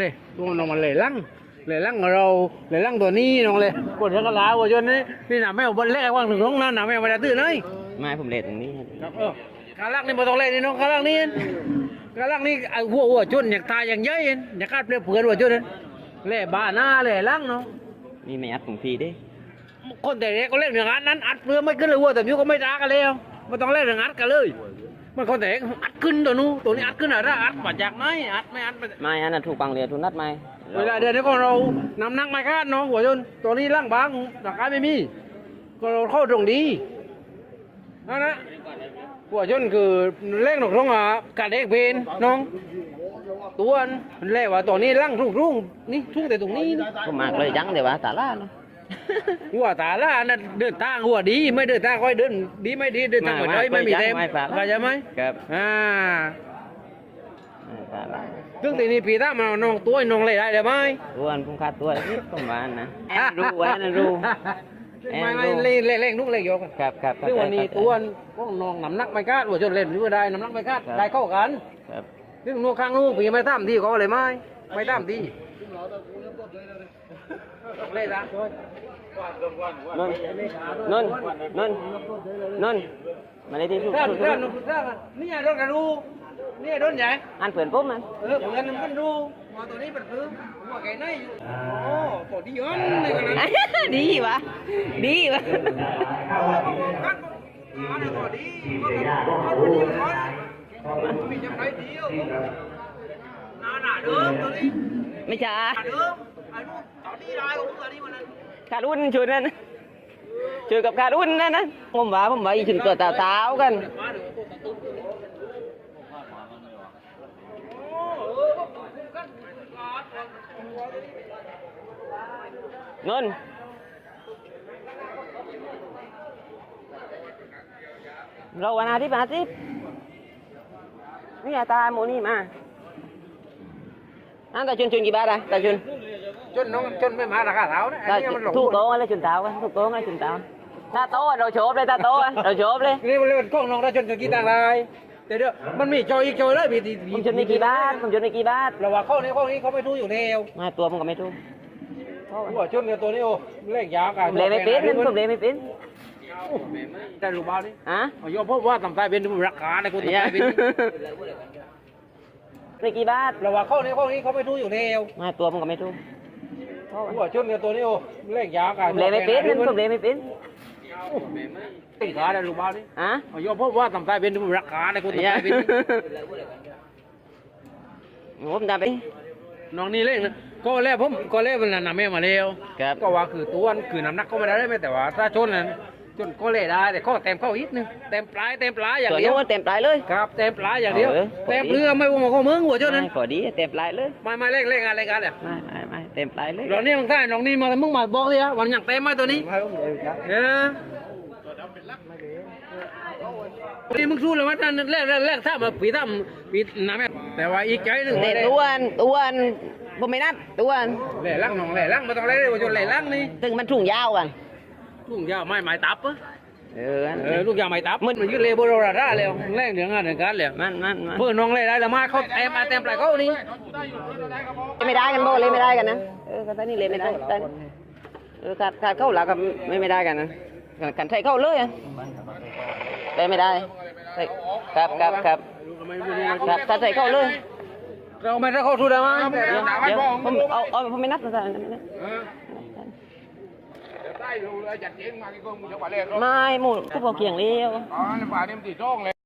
เลยตัวน้องมันเลยลังเลยลังของเราเลยลังตัวนี้น้องเลยกดเท้ากระลาวัวจนนี่นี่หนาแมวบนเล็กว่างถึงน้องนะหนาแมวมาได้ตื่นเลยไม่ผมเล็ดตรงนี้ครับเออการลักนี่มาต้องเล่นนี่น้องการลักนี่การลักนี่ไอ้หัวหัวจนอยากตายอย่างเย้ยอยากคาดเปลือกเผือนหัวจนเล่บ้าหน้าเล่ลังเนาะนี่ไม่อัดของพี่ดิคนแต่เด็กก็เล่นอย่างนั้นนั้นอัดเปลือกไม่ขึ้นเลยวัวแต่นี้ก็ไม่ด่ากันแล้วไม่ต้องเล่นอย่างอัดกันเลย มันคนแต่อัดขึ้นตัวนู้นตัวนี้อัดขึ้นอะไรอัดมาจากไหนอัดไม่อัดมาไม่อันนั้นถูกบังเรียนถูกนัดไหมเวลาเดินนี่ก็เรานำนักไม้คาดเนาะหัวจนตัวนี้ล่างบางร่างกายไม่มี ก็เราเข้าตรงดีนั่นนะหัวจนคือเล่งหนกตรงอะกัดเอกเพนน้องตัวนั้นมันเล่ว่าตัวนี้ล่างรุ่งรุ่งนี่ทุ่งแต่ตรงนี้นี่ผมมากเลยจังเดี๋ยวว่าตาล่าเนาะ หัวตาล่านั่นเดินทางหัวดีไม่เดินทางค่อยเดินดีไม่ดีเดินทางไม่ได้ไม่มีเต็มเข้าใจไหมครับอ่าตาล่าซึ่งทีนี้พี่ตามาน้องตัวน้องเลยได้เลยไหมตัวอันผมขาดตัวนิดประมาณนะแอนรู้แอนรู้แอนไม่รู้ไม่เล่นเล่นเล่นนุกเล่นโยกครับครับซึ่งวันนี้ตัวพวกน้องน้ำหนักไม่คาดหัวจนเล่นหรือว่าได้น้ำหนักไม่คาดได้เข้ากันครับซึ่งนูกข้างลูกพี่ไม่ตามที่เขาเลยไม่ไม่ตามที่เล่ นละนนนนนนนนมาเลยที่สุดถ้าถ้านุ่มถ้านี่โดนกันรู้นี่โดนใหญ่อันเผื่อนปุ๊บมันเออผมกันมันรู้มาตัวนี้เป็นพื้นหัวแกนี่อยู่โอ้ตัวที่ย้อนนี่กันนะดีวะดีวะกันอ่าเนี่ยตัวดีมันเป็นดีมันมีจะไปเดียวหน้าหน้าเดิมตัวนี้ไม่ใช่ ขาดอุ่นชวดนั่นชวดกับขาดอุ่นนั่นนะผมว่าผมว่าอีชุเกิดตาเท้ากันเงินเราวันอาทิตย์อาทิตย์นี่ตาโมนี่มาอันตาชุนชุนกี่บาทอะตาชุน จนน้องจนไม่มาราคาเท้านะตาอันนี้มันหลงถูกโต๊ะอะไรจุนเท้ากันถูกโต๊ะอะไรจุนเท้าตาโต๊ะเราโฉบเลยตาโต๊ะเราโฉบเลยนี่มันเรียกว่าก้องน้องได้จนกี่ต่างลายแต่เดี๋ยวมันมีจอยอีกจอยเลยมีผมจุนในกี่บาทผมจุนในกี่บาทเราว่าข้อนี้ข้อนี้เขาไม่รู้อยู่แล้วมาตัวผมก็ไม่ถูกหัวชนกับตัวนี้โอ้เลขยาวกันผมเลยไม่เป็นนั่นผมเลยไม่เป็นแต่รู้บ้านี่ฮะโยมพบว่าต่ำใต้เป็นราคาในคนต่ำอย่าใต้เป็นในกี่บาทเราว่าข้อนี้ข้อนี้เขาไม่รู้อยู่แล้วมาตัวผมก็ไม่ ถูกหัวชนกับตัวนี้โอ้เลขยาวกันผมเลยไม่เป็นนั่นผมเลยไม่เป็นตีขาได้รู้บ้านี่ฮะโยมพบว่าต่ำใต้เป็นราคาในคนต่ำอย่าใต้เป็นผมจะไปน้องนี่เล่นนะก็แรกผมก็แรกมันนำแม่มาแล้วครับก็ว่าคือตัวนั้นคือน้ำหนักก็ไม่ได้ไม่แต่ว่าถ้าชนนั้นจนก็เล่ได้แต่ข้อเต็มเข้าอีกนึงเต็มปลายเต็มปลายอย่างตัวเดียวนู้นเต็มปลายเลยครับเต็มปลายอย่างเดียวเออเต็มเรือไม่ว่าข้อมือหัวชนนั้นไม่ขอดีเต็มปลายเลยไม่ไม่เล่นเล่นอะไรกันเนี่ยไม่ไม่ไม่ เต็มปลายเลยเรานี่มึงท่าน้องนี่มามึงมาบอกสิฮะวันอย่างเต็มไหมตัวนี้เออนี่มึงสู้เลยว่าท่านแรกแรกแรกถ้ามาปีถ้าปีน้ำแม่แต่ว่าอีกใจหนึ่งแต่ตัวนตัวนผมไม่นัดตัวนแหล่ลังน้องแหล่ลังไม่ต้องเล่นเลยว่าจนแหล่ลังนี่ถึงมันถุงยาวกันลูกยาวไม้ไม้ตับปะ เออเออลูกยาวไม้ตับมันมันยืดเลยโบราณได้เลยแรงเหลืองานเหลืองกันเลยมันมันมันเพื่อนน้องเลยได้แล้วมาเขาเต็มมาเต็มปลายเขานี่ไม่ได้กันโบเลยไม่ได้กันนะเออกันนี่เลยไม่ได้เออขาดขาดเข้าหลักกับไม่ไม่ได้กันนะกันใส่เข้าเลยอะไปไม่ได้ใส่ครับครับครับครับถ้าใส่เข้าเลยเราไม่ได้เข้าทุนได้ไหมเดี๋ยวเดี๋ยวผมเอาเอาผมไม่นัดนะจ๊ะ ไม่หมู่กูบอกเกี่ยงเลี้ยว อ๋อป่านี่มันติดโจ้งเลย